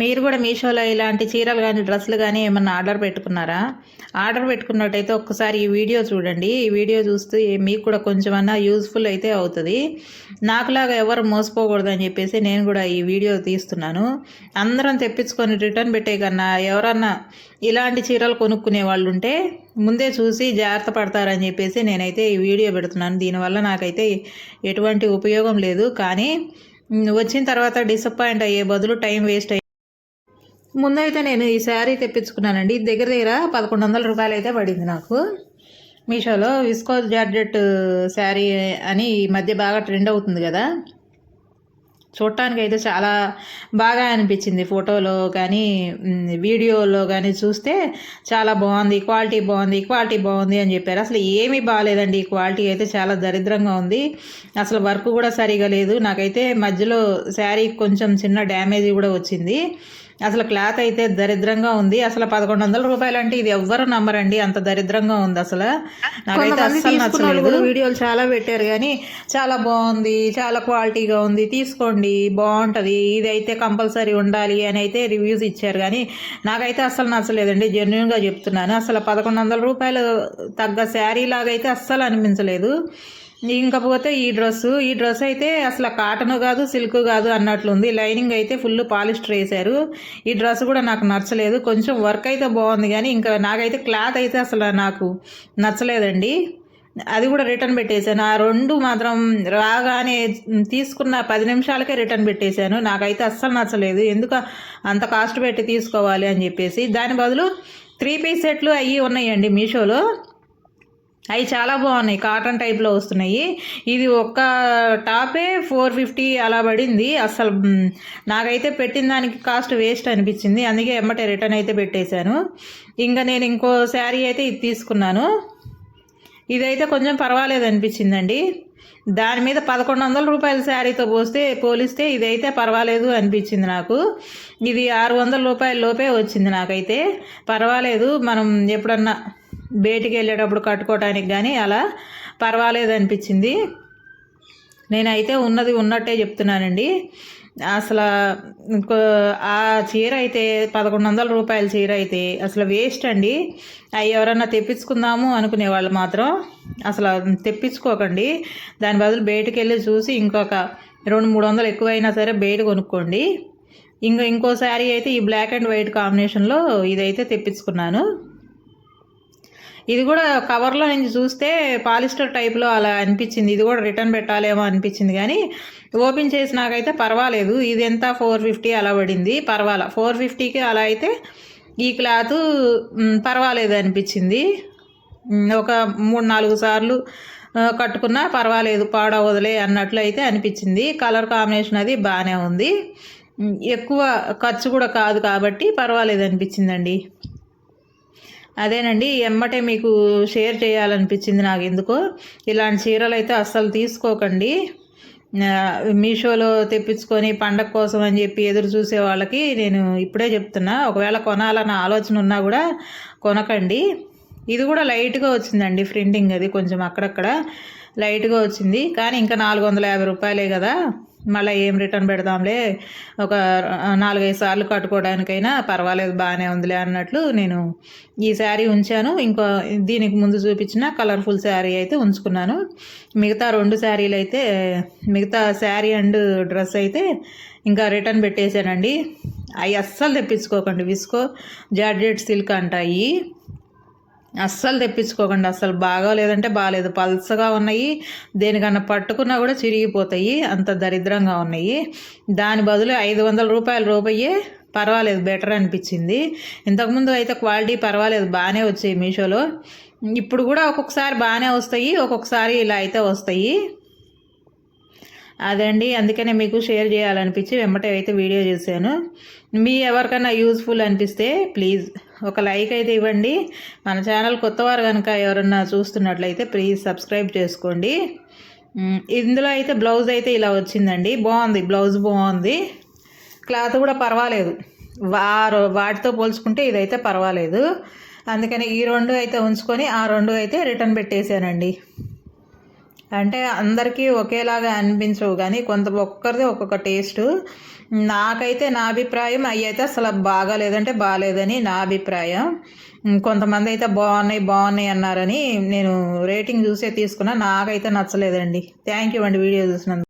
మీరు కూడా మీషోలో ఇలాంటి చీరలు కానీ డ్రెస్సులు కానీ ఏమన్నా ఆర్డర్ పెట్టుకున్నారా? ఆర్డర్ పెట్టుకున్నట్టయితే ఒక్కసారి ఈ వీడియో చూడండి. ఈ వీడియో చూస్తే మీకు కూడా కొంచెమన్నా యూజ్ఫుల్ అయితే అవుతుంది. నాకులాగా ఎవరు మోసపోకూడదని చెప్పేసి నేను కూడా ఈ వీడియో తీస్తున్నాను. అందరం తెప్పించుకొని రిటర్న్ పెట్టే కన్నా ఎవరన్నా ఇలాంటి చీరలు కొనుక్కునే వాళ్ళు ఉంటే ముందే చూసి జాగ్రత్త పడతారని చెప్పేసి నేనైతే ఈ వీడియో పెడుతున్నాను. దీనివల్ల నాకైతే ఎటువంటి ఉపయోగం లేదు. కానీ వచ్చిన తర్వాత డిసప్పాయింట్ అయ్యే బదులు టైం వేస్ట్ అయ్యి ముందైతే నేను ఈ శారీ తెప్పించుకున్నానండి. దగ్గర దగ్గర పదకొండు వందల రూపాయలు అయితే పడింది నాకు. మీషోలో విస్కో జార్జెట్ శారీ అని ఈ మధ్య బాగా ట్రెండ్ అవుతుంది కదా. చూడటానికి అయితే చాలా బాగా అనిపించింది ఫోటోలో కానీ వీడియోలో కానీ చూస్తే చాలా బాగుంది క్వాలిటీ బాగుంది క్వాలిటీ బాగుంది అని చెప్పారు. అసలు ఏమీ బాగాలేదండి. క్వాలిటీ అయితే చాలా దరిద్రంగా ఉంది. అసలు వర్క్ కూడా సరిగా లేదు. నాకైతే మధ్యలో శారీ కొంచెం చిన్న డ్యామేజ్ కూడా వచ్చింది. అసలు క్లాత్ అయితే దరిద్రంగా ఉంది. అసలు పదకొండు వందల రూపాయలు అంటే ఇది ఎవ్వరు నమ్మరండి. అంత దరిద్రంగా ఉంది అసలు. నాకైతే అస్సలు నచ్చలేదు. వీడియోలు చాలా పెట్టారు కానీ చాలా బాగుంది చాలా క్వాలిటీగా ఉంది. తీసుకోండి బాగుంటుంది. ఇది అయితే కంపల్సరీ ఉండాలి అని అయితే రివ్యూస్ ఇచ్చారు కానీ నాకైతే అస్సలు నచ్చలేదండి. జెన్యున్గా చెప్తున్నాను. అసలు పదకొండు వందల రూపాయలు తగ్గ శారీ లాగా అయితే అస్సలు అనిపించలేదు. ఇంకపోతే ఈ డ్రెస్సు ఈ డ్రెస్ అయితే అసలు కాటన్ కాదు సిల్క్ కాదు అన్నట్లుంది. లైనింగ్ అయితే ఫుల్ పాలిస్టర్ వేశారు ఈ డ్రెస్ కూడా నాకు నచ్చలేదు. కొంచెం వర్క్ అయితే బాగుంది కానీ ఇంకా నాకైతే క్లాత్ అయితే అసలు నాకు నచ్చలేదండి. అది కూడా రిటర్న్ పెట్టేశాను. ఆ రెండు మాత్రం రాగానే తీసుకున్న పది నిమిషాలకే రిటర్న్ పెట్టేశాను. నాకైతే అస్సలు నచ్చలేదు. ఎందుకు అంత కాస్ట్ పెట్టి తీసుకోవాలి అని చెప్పేసి. దాని బదులు త్రీ పీస్ సెట్లు అవి ఉన్నాయండి మీషోలో. అవి చాలా బాగున్నాయి. కాటన్ టైప్లో వస్తున్నాయి. ఇది ఒక్క టాపే ఫోర్ ఫిఫ్టీ అలా పడింది. అసలు నాకైతే పెట్టిన దానికి కాస్ట్ వేస్ట్ అనిపించింది. అందుకే ఎమ్మటే రిటర్న్ అయితే పెట్టేశాను. ఇంకా నేను ఇంకో శారీ అయితే ఇది తీసుకున్నాను. ఇదైతే కొంచెం పర్వాలేదు అనిపించిందండి. దాని మీద పదకొండు వందల రూపాయల శారీతో పోస్తే పోలిస్తే ఇదైతే పర్వాలేదు అనిపించింది నాకు. ఇది ఆరు వందల రూపాయల లోపే వచ్చింది నాకైతే. పర్వాలేదు మనం ఎప్పుడన్నా బయటికి వెళ్ళేటప్పుడు కట్టుకోవడానికి కానీ అలా పర్వాలేదు అనిపించింది. నేనైతే ఉన్నది ఉన్నట్టే చెప్తున్నానండి. అసలు ఇంకో ఆ చీర అయితే పదకొండు వందల రూపాయల చీర అయితే అసలు వేస్ట్ అండి. అవి ఎవరన్నా తెప్పించుకుందాము అనుకునే వాళ్ళు మాత్రం అసలు తెప్పించుకోకండి. దాని బదులు బయటకు వెళ్ళి చూసి ఇంకొక రెండు మూడు వందలు ఎక్కువైనా సరే బయట కొనుక్కోండి. ఇంకా ఇంకో శారీ అయితే ఈ బ్లాక్ అండ్ వైట్ కాంబినేషన్లో ఇదైతే తెప్పించుకున్నాను. ఇది కూడా కవర్లో నుంచి చూస్తే పాలిస్టర్ టైప్లో అలా అనిపించింది. ఇది కూడా రిటర్న్ పెట్టాలేమో అనిపించింది కానీ ఓపెన్ చేసి నాకైతే పర్వాలేదు. ఇది ఎంత? ఫోర్ ఫిఫ్టీ అలా పడింది. పర్వాలా. ఫోర్ ఫిఫ్టీకి అలా అయితే ఈ క్లాత్ పర్వాలేదు అనిపించింది. ఒక మూడు నాలుగు సార్లు కట్టుకున్నా పర్వాలేదు పాడవదులే అన్నట్లు అయితే అనిపించింది. కలర్ కాంబినేషన్ అది బాగానే ఉంది. ఎక్కువ ఖర్చు కూడా కాదు కాబట్టి పర్వాలేదు అనిపించిందండి. అదేనండి ఎమ్మటే మీకు షేర్ చేయాలనిపించింది నాకు ఎందుకో ఇలాంటి చీరలు అయితే అస్సలు తీసుకోకండి. మీషోలో తెప్పించుకొని పండగ కోసం అని చెప్పి ఎదురు చూసే వాళ్ళకి నేను ఇప్పుడే చెప్తున్నా. ఒకవేళ కొనాలన్న ఆలోచన ఉన్నా కూడా కొనకండి. ఇది కూడా లైట్గా వచ్చిందండి ప్రింటింగ్ అది కొంచెం అక్కడక్కడ. లైట్గా వచ్చింది. కానీ ఇంకా నాలుగు వందల యాభై రూపాయలే కదా. మళ్ళీ ఏం రిటర్న్ పెడదాంలే? ఒక నాలుగైదు సార్లు కట్టుకోవడానికైనా పర్వాలేదు బాగానే ఉందిలే అన్నట్లు నేను ఈ శారీ ఉంచాను. ఇంకో దీనికి ముందు చూపించిన కలర్ఫుల్ శారీ అయితే ఉంచుకున్నాను. మిగతా రెండు శారీలు అయితే మిగతా శారీ అండ్ డ్రెస్ అయితే ఇంకా రిటర్న్ పెట్టేశానండి. అవి అస్సలు తెప్పించుకోకండి. విస్కో జార్జెట్ సిల్క్ అంటాయి అస్సలు తెప్పించుకోకండి. అస్సలు బాగోలేదంటే బాగాలేదు. పల్సగా ఉన్నాయి. దేనికన్నా పట్టుకున్నా కూడా చిరిగిపోతాయి. అంత దరిద్రంగా ఉన్నాయి. దాని బదులు ఐదు వందల రూపాయల రూపాయే పర్వాలేదు. బెటర్ అనిపించింది. ఇంతకుముందు అయితే క్వాలిటీ పర్వాలేదు. బాగానే వచ్చాయి మీషోలో. ఇప్పుడు కూడా ఒక్కొక్కసారి బాగానే వస్తాయి. ఒక్కొక్కసారి ఇలా అయితే వస్తాయి. అదండి. అందుకనే మీకు షేర్ చేయాలనిపించి వెంబటే అయితే వీడియో చేశాను. మీ ఎవరికైనా యూజ్ఫుల్ అనిపిస్తే ప్లీజ్ ఒక లైక్ అయితే ఇవ్వండి. మన ఛానల్ కొత్తవారు కనుక ఎవరన్నా చూస్తున్నట్లయితే ప్లీజ్ సబ్స్క్రైబ్ చేసుకోండి. ఇందులో అయితే బ్లౌజ్ అయితే ఇలా వచ్చిందండి. బాగుంది బ్లౌజ్ బాగుంది. క్లాత్ కూడా పర్వాలేదు. వారు వాటితో పోల్చుకుంటే ఇదైతే పర్వాలేదు. అందుకని ఈ రెండు అయితే ఉంచుకొని ఆ రెండు అయితే రిటర్న్ పెట్టేశానండి. అంటే అందరికీ ఒకేలాగా అనిపించవు కానీ కొంత ఒక్కరిది ఒక్కొక్క టేస్ట్. నాకైతే నా అభిప్రాయం అవి అయితే అసలు బాగాలేదంటే బాగాలేదని నా అభిప్రాయం. కొంతమంది అయితే బాగున్నాయి బాగున్నాయి అన్నారని నేను రేటింగ్ చూసే తీసుకున్నా. నాకైతే నచ్చలేదండి. థ్యాంక్ యూ అండి వీడియో చూసినందుకు.